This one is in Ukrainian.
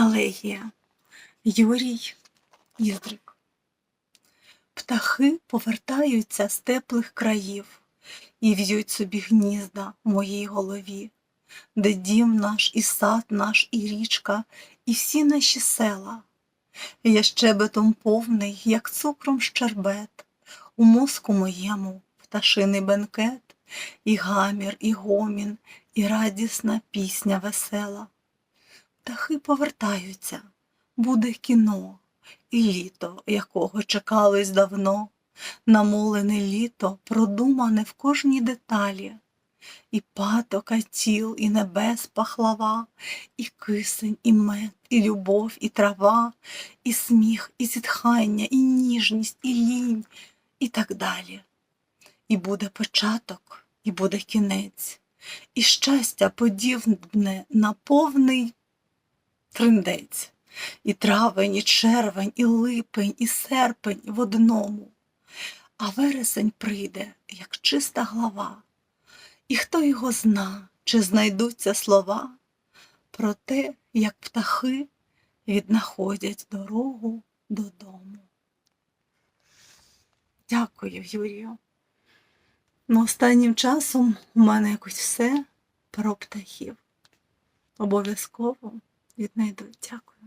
Елегія Юрій Іздрик Птахи повертаються з теплих країв і в'ють собі гнізда в моїй голові, де дім наш, і сад наш, і річка, і всі наші села. Я щебетом повний, як цукром щербет, у мозку моєму пташиний бенкет, і гамір, і гомін, і радісна пісня весела. Птахи повертаються, буде кіно, і літо, якого чекалось давно, намолене літо, продумане в кожній деталі, і патока тіл, і небес пахлава, і кисень, і мед, і любов, і трава, і сміх, і зітхання, і ніжність, і лінь, і так далі. І буде початок, і буде кінець, і щастя подібне на повний триндець. І травень, і червень, і липень, і серпень в одному. А вересень прийде, як чиста глава, і хто його зна, чи знайдуться слова про те, як птахи віднаходять дорогу додому. Дякую, Юрію. Ну, останнім часом у мене якось все про птахів. Обов'язково віднайду. Дякую.